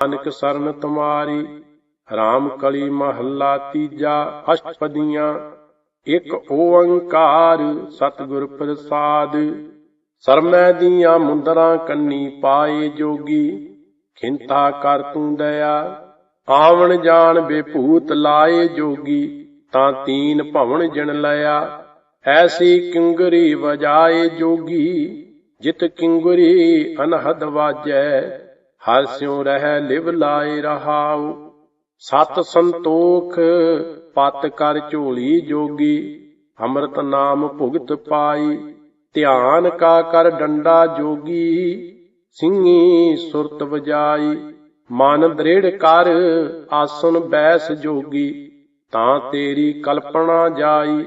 ਨਾਨਕ ਸਰਨ ਤੁਮਾਰੀ RAM ਕਲੀ ਮਹੱਲਾ ਤੀਜਾ, ਅਸ਼ਟਪਦੀਆਂ, ਇੱਕ ਓੰਕਾਰ, ਸਤਿਗੁਰ ਪ੍ਰਸਾਦ। ਸਰਮੈ ਦੀਆਂ ਮੁੰਦਰਾਂ ਕੰਨੀ ਪਾਏ ਜੋਗੀ, ਖਿੰਤਾ ਕਰ ਤੂੰ ਦਇਆ। ਆਵਣ ਜਾਣ ਬੇਭੂਤ ਲਾਏ ਜੋਗੀ, ਤਾਂ ਤੀਨ ਭਵਨ ਜਨ ਲਿਆ ਐਸੀ ਕਿੰਗਰੀ ਵਜਾਏ ਜੋਗੀ, ਜਿਤ ਕਿੰਗਰੀ ਅਨਹਦ ਵਾਜੈ। ਹਰ ਸਿਉ ਰਹਿ ਲਿਵ ਲਾਏ ਰਹਾਉ। ਸਤ ਸੰਤੋਖ ਪਤ ਕਰ ਝੋਲੀ ਜੋਗੀ, ਅੰਮ੍ਰਿਤ ਨਾਮ ਭੁਗਤ ਪਾਈ। ਧਿਆਨ ਕਾ ਕਰ ਡੰਡਾ ਜੋਗੀ ਸਿੰਘੀ ਸੁਰਤ ਵਜਾਈ। ਮਨ ਦ੍ਰਿੜ ਕਰ ਆਸਨ ਬੈਸ ਜੋਗੀ, ਤਾਂ ਤੇਰੀ ਕਲਪਨਾ ਜਾਈ।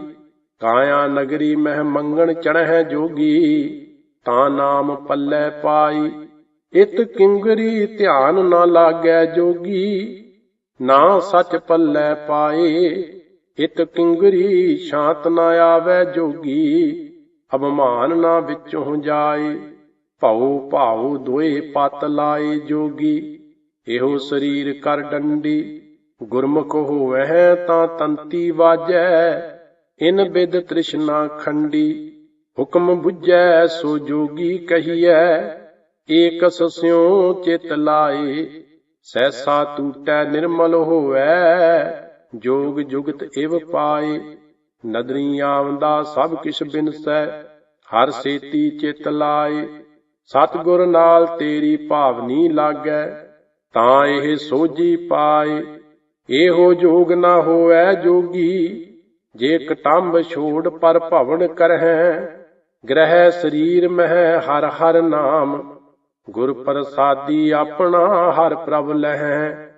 ਕਾਇਆ ਨਗਰੀ ਮਹਿ ਮੰਗਣ ਚੜਹਿ ਜੋਗੀ, ਤਾਂ ਨਾਮ ਪੱਲੇ ਪਾਈ। ਇਤ ਕਿੰਗਰੀ ਧਿਆਨ ਨਾ ਲਾਗੈ ਜੋਗੀ, ਨਾ ਸੱਚ ਪੱਲੇ ਪਾਏ। ਇਤ ਕਿੰਗਰੀ ਸ਼ਾਂਤ ਨਾ ਆਵੈ ਜੋਗੀ ਅਭਮਾਨ ਨਾ ਵਿੱਚੋਂ ਜਾਏ। ਭਉ ਭਾਉ ਦੋਏ ਪਤ ਲਾਏ ਜੋਗੀ, ਇਹੋ ਸਰੀਰ ਕਰ ਡੰਡੀ। ਗੁਰਮੁਖ ਹੋਵੈ ਤਾਂ ਤੰਤੀ ਵਾਜੈ, ਇਨ ਬਿਦ ਤ੍ਰਿਸ਼ਨਾ ਖੰਡੀ। ਹੁਕਮ 부ਜੈ ਸੋ ਜੋਗੀ ਕਹੀਐ ਏਕਸ ਸਿਉ ਚਿਤ ਲਾਏ ਸੈਸਾ ਟੂਟੈ ਨਿਰਮਲ ਹੋਵੈ, ਜੋਗ ਜੁਗਤ ਇਵ ਪਾਏ। ਨਦਰੀ ਆਵੰਦਾ ਸਭ ਕਿਛ ਬਿਨਸੈ, ਹਰ ਸੇਤੀ ਚਿਤ ਲਾਏ। ਸਤਿਗੁਰ ਨਾਲ ਤੇਰੀ ਭਾਵਨੀ ਲਾਗੈ, ਤਾਂ ਇਹ ਸੋਜੀ ਪਾਏ। ਇਹੋ ਜੋਗ ਨਾ ਹੋਵੈ ਜੋਗੀ, ਜੇ ਕਟੰਬ ਛੋੜ ਪਰ ਭਵਨ ਕਰਹਿ। ਗ੍ਰਹਿ ਸਰੀਰ ਮਹਿ ਹਰ ਹਰ ਨਾਮ ਗੁਰ ਪ੍ਰਸਾਦੀ ਆਪਣਾ ਹਰ ਪ੍ਰਭ ਲਹਿ।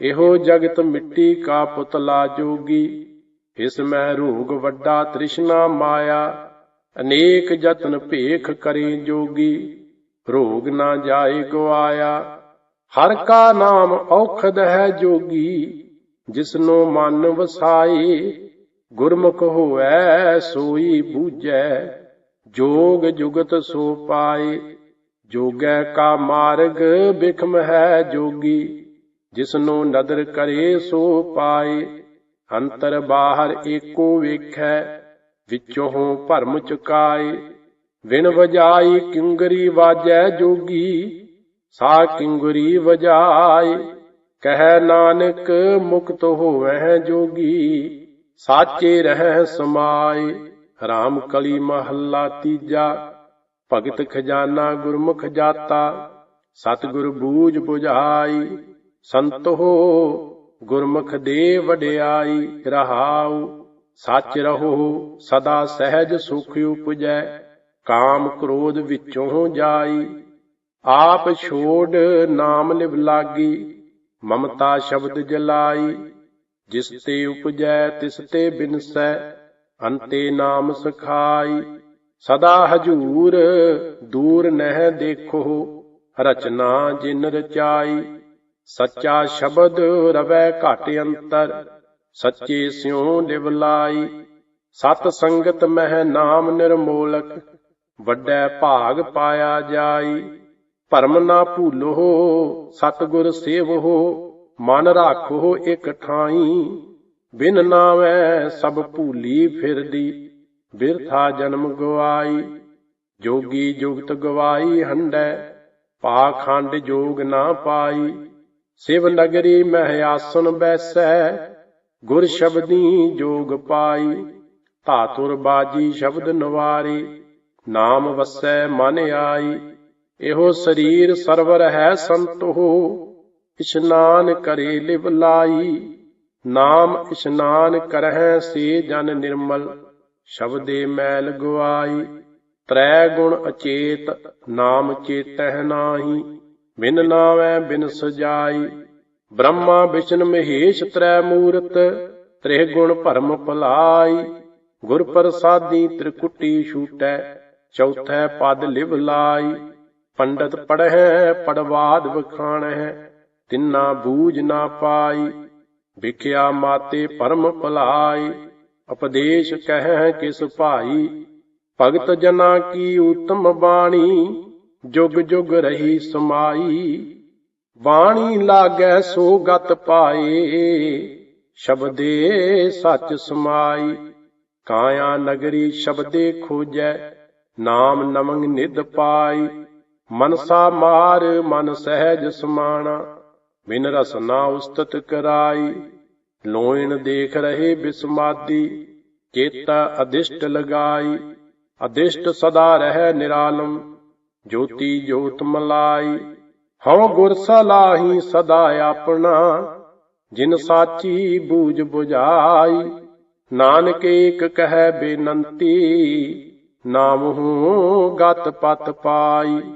ਇਹੋ ਜਗਤ ਮਿੱਟੀ ਕਾ ਪੁਤਲਾ ਜੋਗੀ। ਇਸ ਮੈਂ ਰੋਗ ਵੱਡਾ ਤ੍ਰਿਸ਼ਨਾ ਮਾਇਆ। ਅਨੇਕ ਯਤਨ ਭੇਖ ਕਰੇ ਜੋਗੀ। ਰੋਗ ਨਾ ਜਾਏ ਗਵਾਇਆ ਹਰ ਕਾ ਨਾਮ ਔਖਦ ਹੈ ਜੋਗੀ। ਜਿਸਨੋ ਮਨ ਵਸਾਏ, ਗੁਰਮੁਖ ਹੋਐ, ਸੋਈ ਬੂਝੈ। ਜੋਗ ਜੁਗਤ ਸੋ ਪਾਏ। ਜੋਗੈ ਕਾ ਮਾਰਗ ਬਿਖਮ ਹੈ ਜੋਗੀ, ਜਿਸਨੂੰ ਨਦਰ ਕਰੇ ਸੋ ਪਾਏ। ਅੰਤਰ ਬਾਹਰ ਏਕੋ ਵੇਖੈ, ਵਿੱਚੋਂ ਭਰਮ ਚੁਕਾਏ। ਵਿਣ ਵਜਾਈ ਕਿੰਗਰੀ ਵਾਜੈ ਜੋਗੀ, ਸਾ ਕਿੰਗਰੀ ਵਜਾਏ। ਕਹਿ ਨਾਨਕ ਮੁਕਤ ਹੋਵੈ ਜੋਗੀ, ਸਾਚੇ ਰਹਿ ਸਮਾਏ। ਰਾਮ ਕਲੀ ਮਹੱਲਾ ਤੀਜਾ ਭਗਤ ਖਜ਼ਾਨਾ ਗੁਰਮੁਖ ਜਾਤਾ, ਸਤਿਗੁਰ ਬੂਝ 부ਝਾਈ ਸੰਤੋ ਗੁਰਮੁਖ ਦੇ ਵਡਿਆਈ, ਰਹਾਉ, ਸੱਚ ਰਹੋ, ਸਦਾ ਸਹਿਜ ਸੁਖ ਉਪਜੈ, ਕਾਮ ਕ੍ਰੋਧ ਵਿੱਚੋਂ ਜਾਈ। ਆਪ ਛੋੜ ਨਾਮ ਲਿਵ ਲਾਗੀ, ਮਮਤਾ ਸ਼ਬਦ ਜਲਾਈ। ਜਿਸ ਤੇ ਉਪਜੈ, ਤਿਸ ਤੇ ਬਿਨਸੈ, ਅੰਤੇ ਨਾਮ ਸਖਾਈ। ਸਦਾ ਹਜੂਰ ਦੂਰ ਨਹਿ ਦੇਖੋ, ਰਚਨਾ ਜਿਨ ਰਚਾਈ ਸੱਚਾ ਸ਼ਬਦ ਰਵੈ ਘਟ ਅੰਤਰ, ਸੱਚੇ ਸਿਉ ਲਿਵ ਸਤ ਸੰਗਤ ਮਹਿ ਨਾਮ ਨਿਰਮੋਲਕ, ਵੱਡੈ ਭਾਗ ਪਾਇਆ ਜਾਈ। ਭਰਮ ਨਾ ਭੂਲੋ, ਸਤਗੁਰ ਸੇਵੋ, ਮਨ ਰਾਖੋ ਇਕ ਠਾਈ। ਬਿਨ ਨਾਮੈ ਸਭ ਭੂਲੀ ਫਿਰਦੀ ਬਿਰਥਾ ਜਨਮ ਗਵਾਈ, ਜੋਗੀ ਜੁਗਤ ਗਵਾਈ ਹੰਡੈ ਪਾਖੰਡ ਜੋਗ ਨਾ ਪਾਈ। ਸਿਵ ਨਗਰੀ ਮਹਿ ਆਸਨ ਬੈਸੈ, ਗੁਰ ਸ਼ਬਦੀ ਜੋਗ ਪਾਈ। ਧਾਤੁਰ ਬਾਜੀ ਸ਼ਬਦ ਨਵਾਰੀ, ਨਾਮ ਵਸੈ ਮਨ ਆਈ। ਇਹੋ ਸਰੀਰ ਸਰਵਰ ਹੈ ਸੰਤੋ ਇਸ਼ਨਾਨ ਕਰੇ ਲਿਵ ਲਾਈ। ਨਾਮ ਇਸ਼ਨਾਨ ਕਰਹਿ ਸੇ ਜਨ ਨਿਰਮਲ। ਸ਼ਬਦੇ ਮੈਲ ਗਵਾਈ, ਤ੍ਰੈ ਗੁਣ ਅਚੇਤ, ਨਾਮ ਚੇਤਹਿ ਨਾਹੀ, ਬਿਨ ਨਾਮੈ ਬਿਨ ਸਜਾਈ, ਬ੍ਰਹਮਾ ਵਿਸ਼ਨ ਮਹੇਸ਼ ਤ੍ਰੈ ਮੂਰਤ, ਤ੍ਰਿਹ ਗੁਣ ਭਰਮ ਭਲਾਈ, ਗੁਰ ਪ੍ਰਸਾਦੀ ਤ੍ਰਿਕੁਟੀ ਛੂਟੈ, ਚੌਥੈ ਪਦ ਲਿਵ ਲਾਈ, ਪੰਡਤ ਪੜਹਿ, ਪੜਵਾਦ ਵਖਾਣਹਿ, ਤਿੰਨਾ ਬੂਝ ਨਾ ਪਾਈ, ਵਿਖਿਆ ਮਾਤੇ ਪਰਮ ਭਲਾਈ ਉਪਦੇਸ਼ ਕਹਿ ਕਿਸ ਭਾਈ, ਭਗਤ ਜਨਾ ਕੀ ਉਤਮ ਬਾਣੀ, ਜੁਗ ਜੁਗ ਰਹੀ ਸਮਾਈ। ਬਾਣੀ ਲਾਗੈ ਸੋ ਗਤ ਪਾਏ, ਸ਼ਬਦੇ ਸੱਚ ਸਮਾਈ। ਕਾਇਆ ਨਗਰੀ ਸ਼ਬਦੇ ਖੋਜੈ, ਨਾਮ ਨਮੰਗ ਨਿਦ ਪਾਈ। ਮਨਸਾ ਮਾਰ ਮਨ ਸਹਿਜ ਸਮਾਣਾ, ਬਿਨ ਰਸਨਾ ਉਸਤਤ ਕਰਾਈ। ਲੋਇਣ ਦੇਖ ਰਹੇ ਬਿਸਮਾਦੀ, ਚੇਤਾ ਅਦਿਸ਼ਟ ਲਗਾਈ, ਅਦਿਸ਼ਟ ਸਦਾ ਰਹਿ ਨਿਰਾਲਮ, ਜੋਤੀ ਜੋਤ ਮਲਾਈ। ਹਉ ਗੁਰ ਸਲਾਹੀ ਸਦਾ ਆਪਣਾ, ਜਿਨ ਸਾਚੀ ਬੂਝ 부ਝਾਈ ਨਾਨਕ ਏਕ ਕਹੈ ਬੇਨੰਤੀ ਹੂੰ ਗਤ ਪਤ ਪਾਈ।